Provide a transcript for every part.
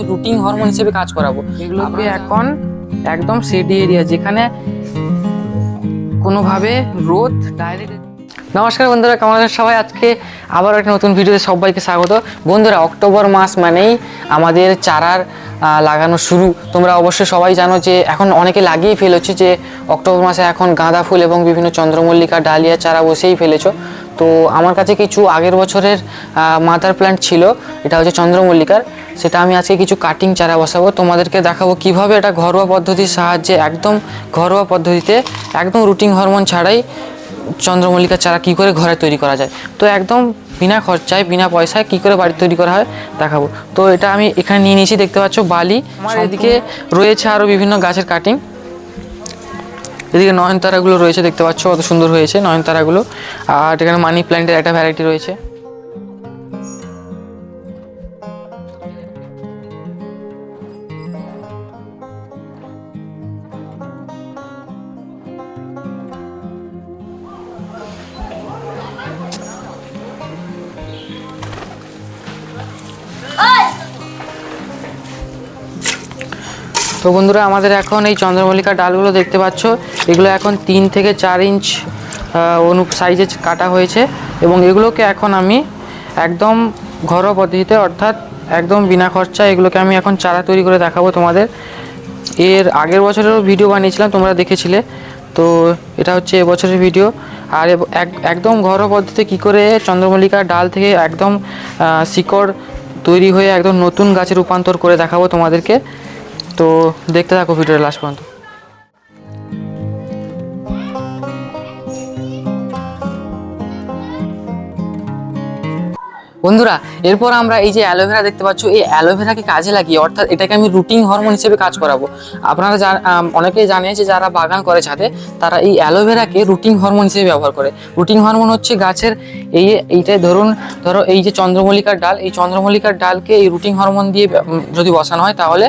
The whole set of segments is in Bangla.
আমি রুটিন হরমোন হিসেবে কাজ করাবো। এগুলোকে এখন একদম সেডি এরিয়া যেখানে কোনোভাবে রোদ ডাইরেক্ট নমস্কার বন্ধুরা কেমন আছেন সবাই? আজকে আবার একটা নতুন ভিডিওতে সবাইকে স্বাগত। বন্ধুরা অক্টোবর মাস মানেই আমাদের চারার লাগানো শুরু। তোমরা অবশ্যই সবাই জানো যে এখন অনেকে লাগিয়ে ফেলেছে যে অক্টোবর মাসে এখন গাঁদা ফুল এবং বিভিন্ন চন্দ্রমল্লিকা ডালিয়া চারা বসেই ফেলেছো। তো আমার কাছে কিছু আগের বছরের মাদার প্ল্যান্ট ছিল। এটা হচ্ছে চন্দ্রমল্লিকার। সেটা আমি আজকে কিছু কাটিং চারা বসাবো। তোমাদেরকে দেখাবো কীভাবে এটা ঘরোয়া পদ্ধতির সাহায্যে একদম ঘরোয়া পদ্ধতিতে একদম রুটিন হরমোন ছাড়াই চন্দ্রমল্লিকা চারা কী করে ঘরে তৈরি করা যায়। তো একদম বিনা খরচায় বিনা পয়সায় কী করে বাড়ি তৈরি করা হয় দেখাবো। তো এটা আমি এখানে নিয়ে নিয়েছি দেখতে পাচ্ছ বালি। আমার এদিকে রয়েছে আরও বিভিন্ন গাছের কাটিং এদিকে নয়নতারাগুলো রয়েছে দেখতে পাচ্ছ কত সুন্দর হয়েছে নয়নতারাগুলো। আর এখানে মানি প্ল্যান্টের একটা ভ্যারাইটি রয়েছে। তো বন্ধুরা, আমাদের এখন এই চন্দ্রমল্লিকা ডালগুলো দেখতে পাচ্ছ। এগুলো এখন তিন থেকে চার ইঞ্চ অনু সাইজে কাটা হয়েছে এবং এগুলোকে এখন আমি একদম ঘরোয়া পদ্ধতিতে, অর্থাৎ একদম বিনা খরচা এগুলোকে আমি এখন চারা তৈরি করে দেখাবো তোমাদের। এর আগের বছরেরও ভিডিও বানিয়েছিলাম, তোমরা দেখেছিলে। তো এটা হচ্ছে এবছরের ভিডিও। আর এক- একদম ঘরোয়া পদ্ধতিতে কী করে চন্দ্রমল্লিকা ডাল থেকে একদম শিকড় তৈরি হয়ে একদম নতুন গাছে রূপান্তর করে দেখাবো তোমাদেরকে। তো দেখতে থাকো ভিডিওটা লাস্ট পর্যন্ত। বন্ধুরা, এরপর আমরা এই যে অ্যালোভেরা দেখতে পাচ্ছ, এই অ্যালোভেরাকে কাজে লাগিয়ে, অর্থাৎ এটাকে আমি রুটিন হরমোন হিসেবে কাজ করাবো। আপনারা অনেকেই জানে যে যারা বাগান করে ছাদে, তারা এই অ্যালোভেরাকে রুটিন হরমোন হিসেবে ব্যবহার করে। রুটিন হরমোন হচ্ছে গাছের এই এইটাই ধরুন, ধরো এই যে চন্দ্রমল্লিকার ডাল, এই চন্দ্রমল্লিকার ডালকে এই রুটিন হরমোন দিয়ে যদি বসানো হয়, তাহলে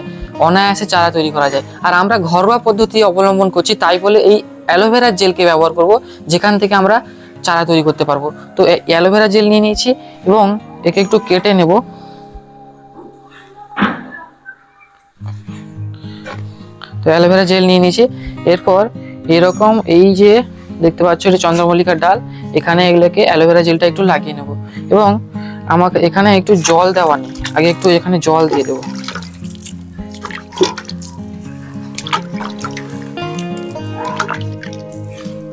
অনায়াসে চারা তৈরি করা যায়। আর আমরা ঘরোয়া পদ্ধতি অবলম্বন করছি, তাই বলে এই অ্যালোভেরার জেলকে ব্যবহার করব, যেখান থেকে আমরা চারা তৈরি করতে পারব। তো অ্যালোভেরা জেল নিয়ে নিয়েছি, এবং একে একটু কেটে নেব। তো অ্যালোভেরা জেল নিয়ে নিয়েছি। এরপর এরকম এই যে দেখতে পাচ্ছ, এটা চন্দ্রমল্লিকার ডাল। এখানে এগুলোকে অ্যালোভেরা জেলটা একটু লাগিয়ে নেব। এবং আমাকে এখানে একটু জল দেওয়া নেই। আগে একটু এখানে জল দিয়ে দেবো।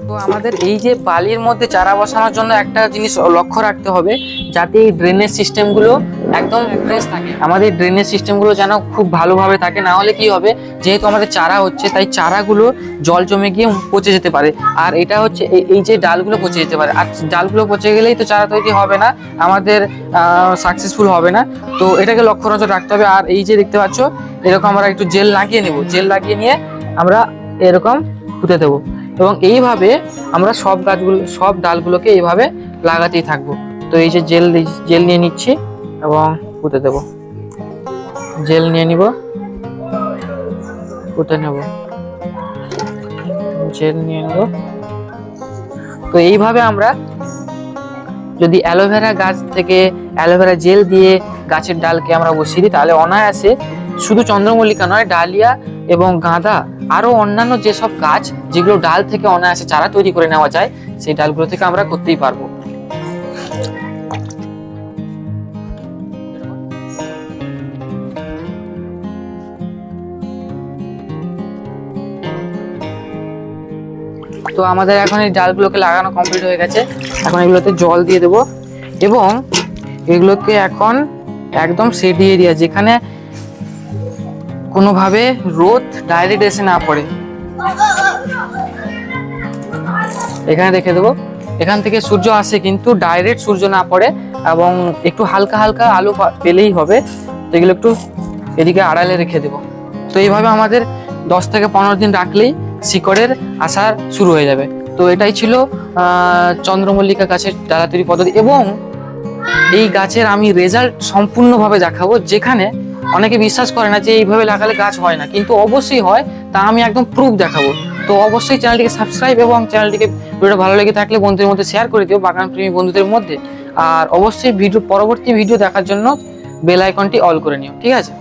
তো আমাদের এই যে বালির মধ্যে চারা বসানোর জন্য একটা জিনিস লক্ষ্য রাখতে হবে। যাতে এই ড্রেনেজ সিস্টেমগুলো একদম ফ্রেশ থাকে। আমাদের ড্রেনেজ সিস্টেমগুলো যেন খুব ভালোভাবে থাকে, না হলে কি হবে, যেহেতু আমাদের চারা হচ্ছে, তাই চারাগুলো জল জমে গিয়ে পচে যেতে পারে। আর এটা হচ্ছে এই- যে ডালগুলো পচে যেতে পারে। আর ডালগুলো পচে গেলেই তো চারা তৈরি হবে না, আমাদের সাকসেসফুল হবে না। তো এটাকে লক্ষ্য নজর রাখতে হবে। আর এই যে দেখতে পাচ্ছ, এরকম আমরা একটু জেল লাগিয়ে নেব। জেল লাগিয়ে নিয়ে আমরা এরকম পুঁতে দেবো। এবং এইভাবে আমরা সব গাছগুলো, সব ডালগুলোকে এইভাবে লাগাতেই থাকব। তো এই যে জেল জেল নিয়ে নিচ্ছি এবং পুঁতে দেব। জেল নিয়ে নিব, পুঁতে নেব। জেল নিয়ে নেব। তো এইভাবে আমরা যদি অ্যালোভেরা গাছ থেকে অ্যালোভেরা জেল দিয়ে গাছের ডালকে আমরা বসিয়ে দিই, তাহলে অনায়াসে শুধু চন্দ্রমল্লিকা নয়, ডালিয়া এবং গাঁদা, আরও অন্যান্য যেসব গাছ যেগুলো ডাল থেকে অনায়াসে চারা তৈরি করে নেওয়া যায়, সেই ডালগুলো থেকে আমরা করতেই পারব। তো আমাদের এখন এই ডালগুলোকে লাগানো কমপ্লিট হয়ে গেছে। এখন এগুলোতে জল দিয়ে দেবো। এবং এগুলোকে এখন একদম সেডি এরিয়া যেখানে কোনোভাবে রোদ ডাইরেক্ট এসে না পড়ে। এখানে রেখে দেবো। এখান থেকে সূর্য আসে কিন্তু ডাইরেক্ট সূর্য না পড়ে এবং একটু হালকা হালকা আলো পেলেই হবে। তো এগুলো একটু এদিকে আড়ালে রেখে দেবো। তো এইভাবে আমাদের দশ থেকে পনেরো দিন রাখলেই শিকড়ের আসার শুরু হয়ে যাবে। তো এটাই ছিল চন্দ্রমল্লিকা গাছের ডালা তৈরি পদ্ধতি এবং এই গাছের আমি রেজাল্ট সম্পূর্ণভাবে দেখাবো, যেখানে অনেকে বিশ্বাস করে না যে এইভাবে লাগালে গাছ হয় না। কিন্তু অবশ্যই হয়, তা আমি একদম প্রুফ দেখাবো। তো অবশ্যই চ্যানেলটিকে সাবস্ক্রাইব এবং চ্যানেলটিকে ভিডিওটা ভালো লেগে থাকলে বন্ধুদের মধ্যে শেয়ার করে দিও বাগান প্রেমী বন্ধুদের মধ্যে। আর অবশ্যই ভিডিও, পরবর্তী ভিডিও দেখার জন্য বেল আইকনটি অল করে নিও, ঠিক আছে?